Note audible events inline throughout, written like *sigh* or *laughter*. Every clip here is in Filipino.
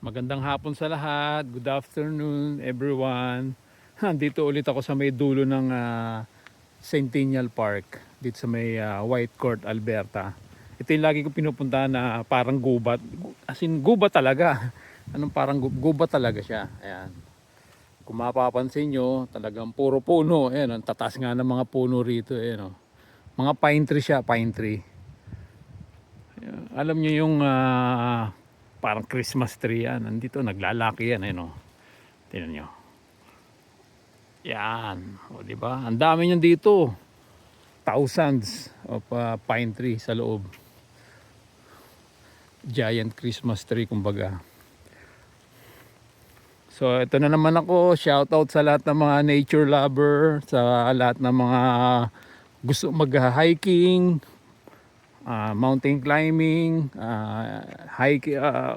Magandang hapon sa lahat. Good afternoon everyone. *laughs* Dito ulit ako sa may dulo ng ah, Centennial Park. Dito sa may ah, White Court, Alberta. Ito yung lagi ko pinupuntahan na parang gubat. As in gubat talaga. *laughs* Anong parang gu- gubat talaga siya. Ayan. Kung mapapansin nyo, talagang puro puno. Ayan, ang tatas nga ng mga puno rito. Ayan, oh. Mga pine tree siya, pine tree. Ayan. Alam nyo yung ah, parang Christmas tree yan. Nandito, naglalaki yan. Ayan, oh. Tingnan nyo. Yan. O, di ba? Ang dami niyan dito. Thousands of ah, pine tree sa loob. Giant Christmas tree, kumbaga. So, ito na naman ako. Shoutout sa lahat ng mga nature lover, sa lahat ng mga gusto mag-hiking, ah, mountain climbing, ah, hike, ah,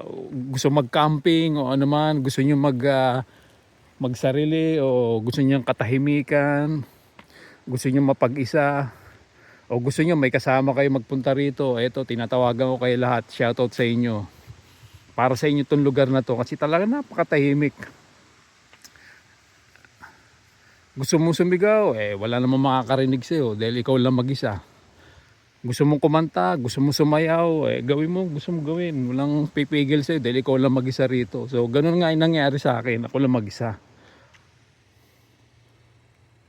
gusto mag-camping o ano man, gusto nyo mag, ah, magsarili o gusto nyo katahimikan, gusto nyo mapag-isa, o gusto nyo may kasama kayo magpunta rito, eto tinatawagan ko kayo lahat, shoutout sa inyo. Para sa inyo itong lugar na to kasi talaga napakatahimik. Gusto mong sumigaw, eh wala namang makakarinig sa'yo dahil ikaw lang mag-isa. Gusto mong kumanta, gusto mong sumayaw, eh gawin mo, gusto mong gawin. Walang pipigil sa'yo dahil ikaw lang mag-isa rito. So ganun nga yung nangyari sa akin, ako lang mag-isa.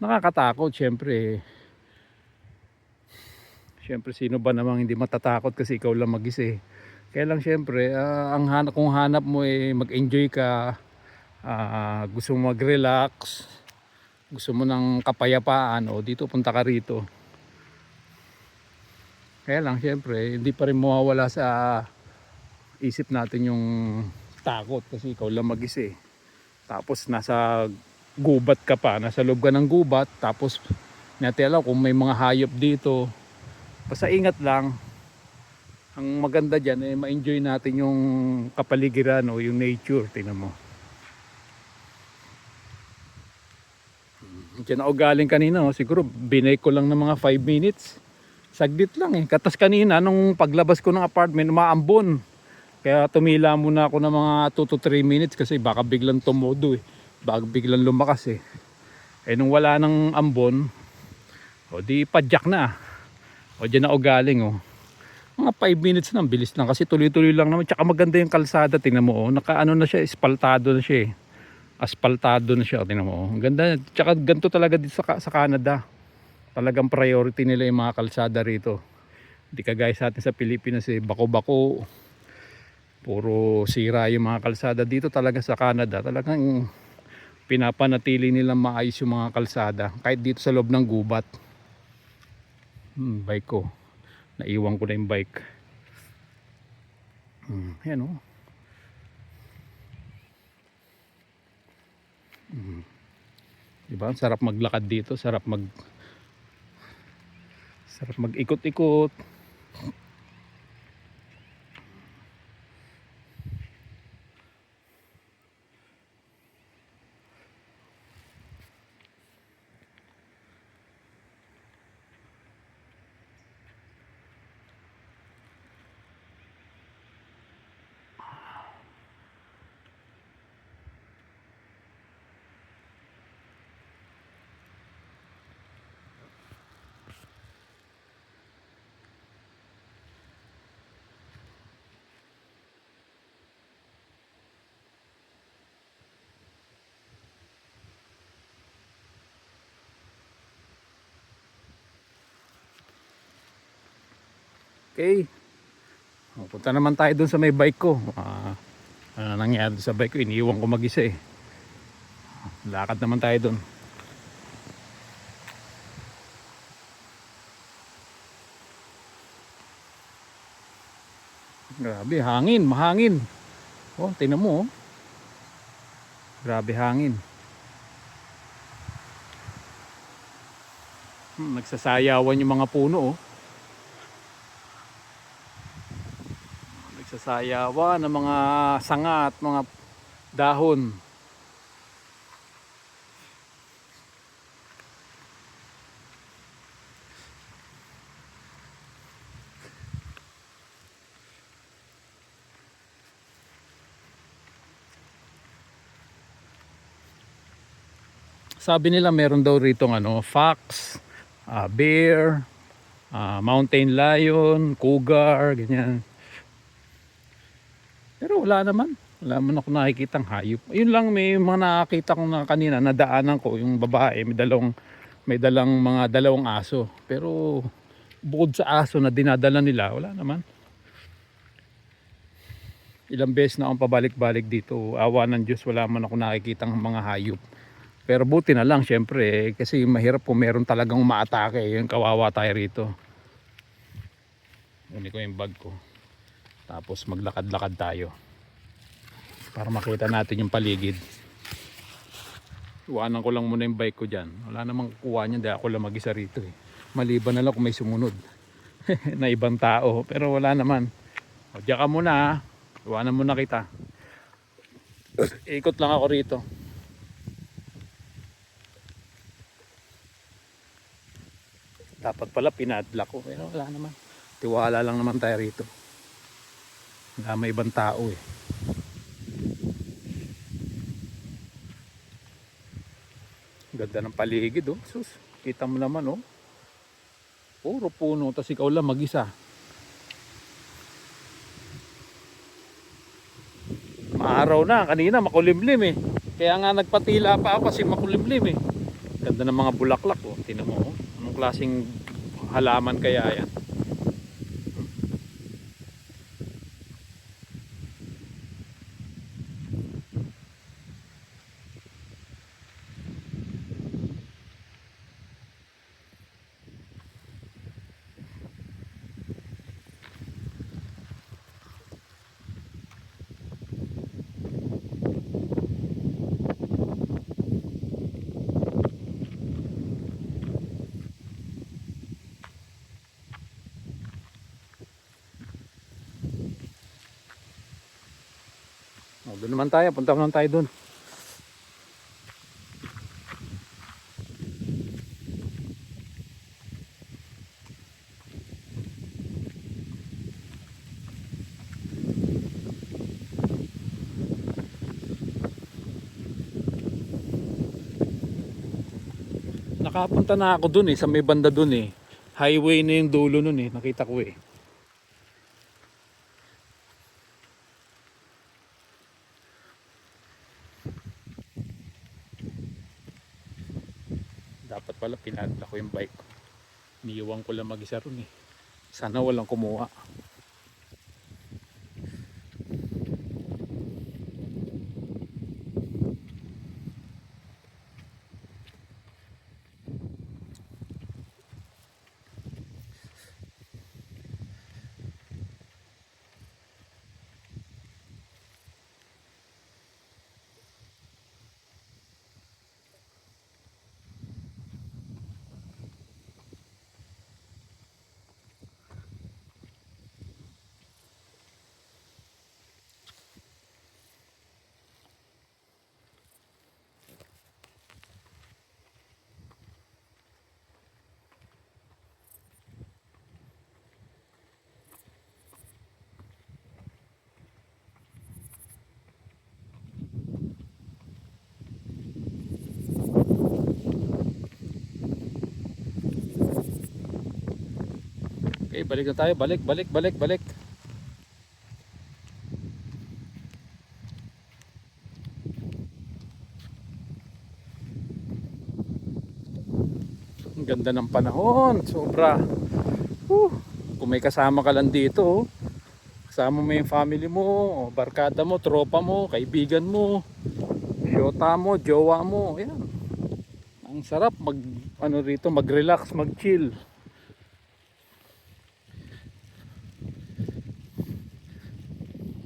Nakakatakot, syempre. Syempre sino ba namang hindi matatakot kasi ikaw lang mag-isa eh. Kaya lang syempre, ah, ang hanap kung hanap mo eh mag-enjoy ka, ah, gusto mo mag-relax, gusto mo ng kapayapaan o dito punta ka rito. Kaya lang syempre, hindi pa rin mawawala sa isip natin yung takot kasi ikaw lang mag-isa eh. Tapos nasa gubat ka pa, nasa loob ka ng gubat, tapos natin alam kung may mga hayop dito. Basta ingat lang, ang maganda dyan eh ma-enjoy natin yung kapaligiran o yung nature tingnan mo Diyan ako galing kanina oh. siguro binay ko lang ng mga 5 minutes saglit lang eh katas kanina nung paglabas ko ng apartment umaambon kaya tumila muna ako ng mga 2 to 3 minutes kasi baka biglang tumodo eh baka biglang lumakas eh eh nung wala ng ambon o di padyak na o dyan ako galing oh mga 5 minutes na, bilis lang kasi tuloy-tuloy lang naman. Tsaka maganda yung kalsada, tingnan mo oh. Naka ano na siya, espaltado na siya eh. Aspaltado na siya, tingnan mo oh. Ang ganda, tsaka ganito talaga dito sa, sa Canada. Talagang priority nila yung mga kalsada rito. Hindi kagaya sa atin sa Pilipinas eh, bako-bako. Puro sira yung mga kalsada dito talaga sa Canada. Talagang pinapanatili nilang maayos yung mga kalsada. Kahit dito sa loob ng gubat. Hmm, bike ko naiwan ko na yung bike hmm, yan o hmm. diba sarap maglakad dito sarap mag sarap mag Okay. O, punta naman tayo dun sa may bike ko. Ah, ano nangyari sa bike ko? Iniiwan ko mag-isa eh. Lakad naman tayo dun. Grabe, hangin, mahangin. Oh, tingnan mo oh. Grabe hangin. Hmm, nagsasayawan yung mga puno oh. sayawan ng mga sanga at mga dahon Sabi nila meron daw rito ano, fox, uh, bear, uh, mountain lion, cougar, ganyan. Pero wala naman. Wala man ako nakikitang hayop. Yun lang may mga nakakita ko na kanina nadaanan ko yung babae may dalawang may dalang mga dalawang aso. Pero bukod sa aso na dinadala nila, wala naman. Ilang beses na akong pabalik-balik dito. Awa ng Diyos, wala man ako nakikitang mga hayop. Pero buti na lang, syempre, eh, kasi mahirap kung meron talagang umaatake. Yung kawawa tayo rito. Kunin ko yung bag ko. Tapos maglakad-lakad tayo. Para makita natin yung paligid. Iwanan ko lang muna yung bike ko dyan. Wala namang kukuha niyan dahil ako lang mag-isa rito eh. Maliban na lang kung may sumunod. *laughs* na ibang tao. Pero wala naman. O, diyan ka muna ha. Iwanan muna kita. Ikot lang ako rito. Dapat pala pinadlock ko. Pero wala naman. Tiwala lang naman tayo rito. May ibang tao eh. Ganda ng paligid oh. Sus, kita mo naman oh. Puro puno, tas ikaw lang mag-isa. Maaraw na, kanina makulimlim eh. Kaya nga nagpatila pa ako kasi makulimlim eh. Ganda ng mga bulaklak oh. Tinan mo oh. Anong klaseng halaman kaya yan? Oh, doon naman tayo, punta naman tayo doon. Nakapunta na ako doon eh, sa may banda doon eh. Highway na yung dulo noon eh, nakita ko eh. Dapat pala pinadla ko yung bike ko. Niiwan ko lang mag-isa ron eh. Sana walang kumuha. Okay, balik na tayo. Balik, balik, balik, balik. Ang ganda ng panahon. Sobra. Whew. Kung may kasama ka lang dito, oh. kasama mo yung family mo, o barkada mo, tropa mo, kaibigan mo, syota mo, jowa mo. Ayan. Ang sarap mag ano rito, mag-relax, mag-chill.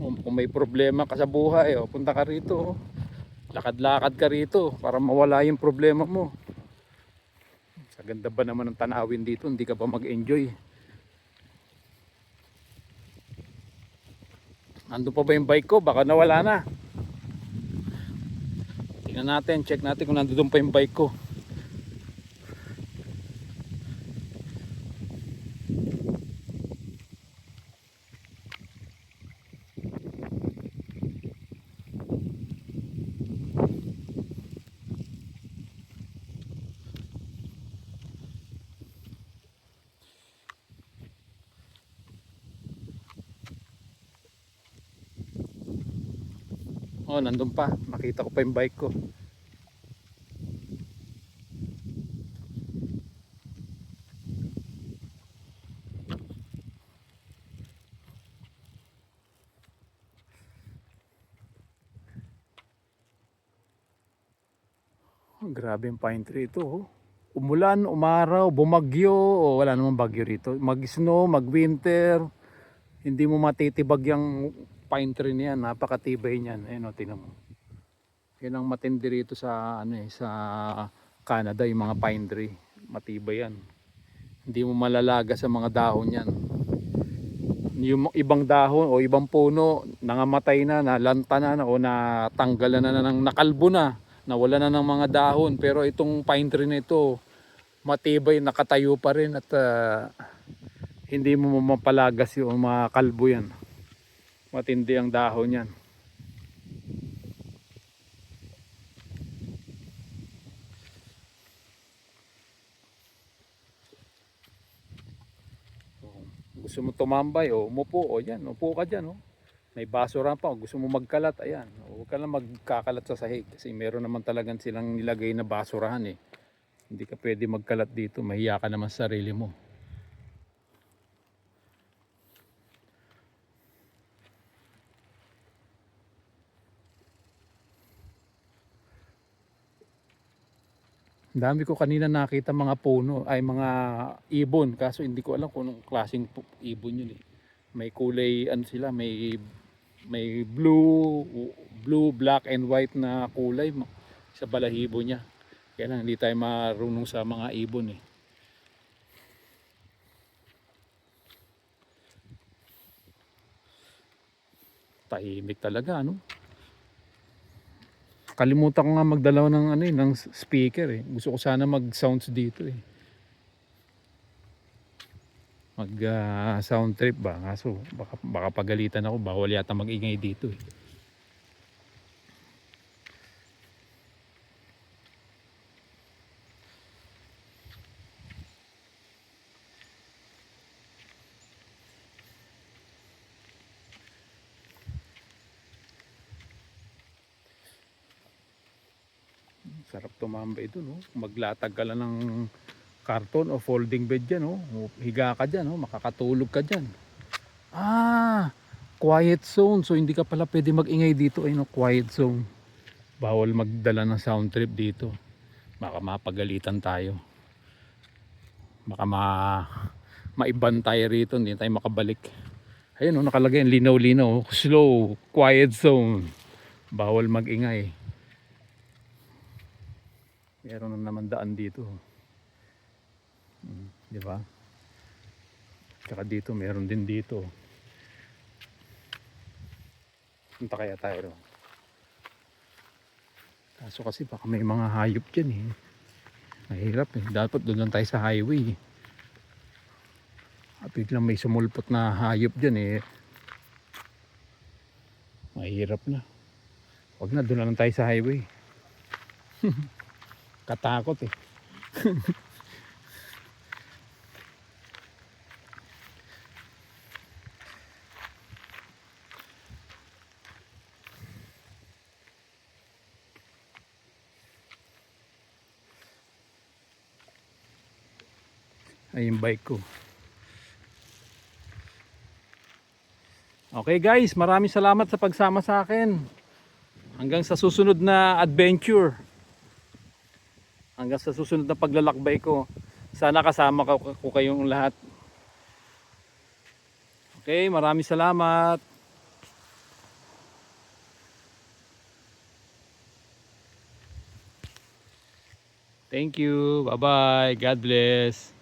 Kung kung may problema ka sa buhay, oh, punta ka rito. oh. Lakad-lakad ka rito para mawala yung problema mo. Sa ganda ba naman ng tanawin dito, hindi ka ba mag-enjoy? Ando pa ba yung bike ko? Baka nawala na. Tingnan natin, check natin kung nandoon pa yung bike ko. Oh, nandun pa. Nakita ko pa yung bike ko. Oh, grabe yung pine tree ito. Oh. Umulan, umaraw, bumagyo, o wala namang bagyo rito. Mag-snow, mag-winter, hindi mo matitibag yung pine tree niyan. Napakatibay niyan. Ayun o, tingnan mo. Yan ang matindi rito sa, ano eh, sa Canada, yung mga pine tree. Matibay yan. Hindi mo malalaga sa mga dahon yan. Yung ibang dahon o ibang puno, nangamatay na, nalanta na, o natanggalan na, na, ng nakalbo na nawala na ng mga dahon pero itong pine tree na ito matibay nakatayo pa rin at ah, hindi mo mapalagas yung mga kalbo yan matindi ang dahon yan Oh, gusto mo tumambay o umupo o yan upo ka dyan oh. may basura pa gusto mo magkalat ayan. Huwag ka lang magkakalat sa sahig kasi meron naman talagang silang nilagay na basurahan eh. Hindi ka pwede magkalat dito mahiya ka naman sa sarili mo dami ko kanina nakita mga puno ay mga ibon. Kaso hindi ko alam kung anong klaseng ibon yun eh. May kulay ano sila may may blue blue black and white na kulay sa balahibo niya. Kaya lang hindi tayo marunong sa mga ibon eh. Tahimik talaga ano kalimutan ko nga magdalaw ng ano eh, ng speaker eh. Gusto ko sana mag sounds dito eh. Mag ah, sound trip ba? Kaso baka, baka pagalitan ako bawal yata magingay dito eh tumambay doon no? maglatag ka lang ng karton o folding bed dyan no? O higa ka dyan no? makakatulog ka dyan. Ah quiet zone. So hindi ka pala pwede magingay dito. Ay no quiet zone. Bawal magdala ng sound trip dito. Baka mapagalitan tayo. Baka ma maiban tayo rito. Hindi tayo makabalik. Ayun no nakalagay linaw-linaw. Slow quiet zone. Bawal magingay meron na naman daan dito. Mm, di ba? Tsaka dito meron din dito. Punta kaya tayo? Ro kaso kasi baka may mga hayop dyan eh. Mahirap eh. Dapat doon lang tayo sa highway eh. biglang may sumulpot na hayop dyan eh. Mahirap na. Wag na doon lang tayo sa highway *laughs* katakot eh. *laughs* Ay yung bike ko. Okay guys. Maraming salamat sa pagsama sa akin. Hanggang sa susunod na adventure hanggang sa susunod na paglalakbay ko sana kasama ko, ko kayong lahat. Okay maraming salamat. Thank you. Bye bye god bless